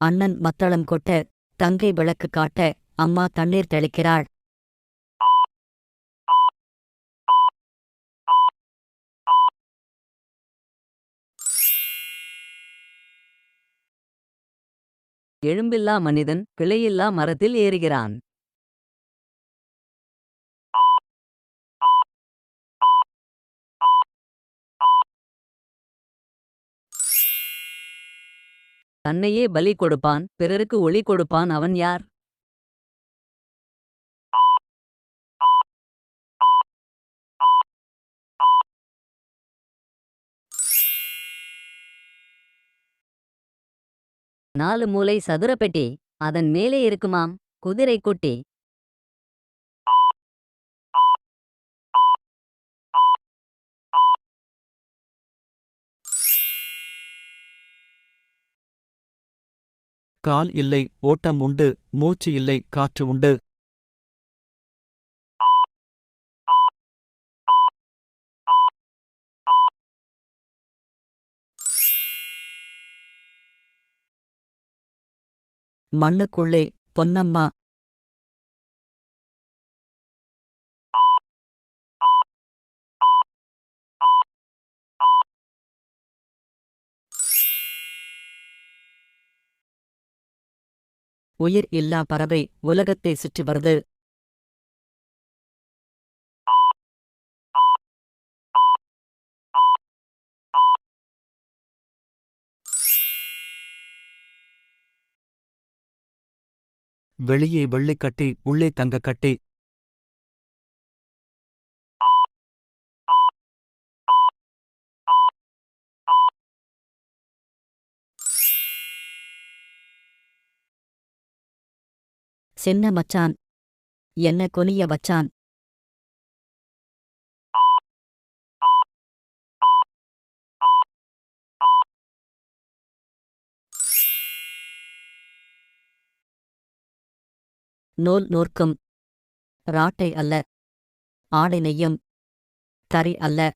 அண்ணன் மத்தளம் கொட்ட தங்கை விளக்கு காட்ட அம்மா தண்ணீர் தெளிக்கிறாள். எழும்பில்லா மனிதன் கிளையில்லா மரத்தில் ஏறுகிறான். தன்னையே பலி கொடுப்பான் பிறருக்கு ஒளி கொடுப்பான் அவன் யார்? நாலு மூலை சதுரப்பெட்டி அதன் மேலே இருக்குமாம் குதிரை குட்டி. கால் இல்லை ஓட்டம் உண்டு மூச்சு இல்லை காற்று உண்டு. மண்ணுக்குள்ளே பொன்னம்மா. உயிர் இல்லா பறவை உலகத்தை சுற்றி வருது. வெளியே வெள்ளைக்கட்டி உள்ளே தங்கக்கட்டி சின்ன மச்சான். என்ன கொனிய வச்சான் நூல் நோர்க்கும். ராட்டை அல்ல. ஆடை நெய்யும். தறி அல்ல.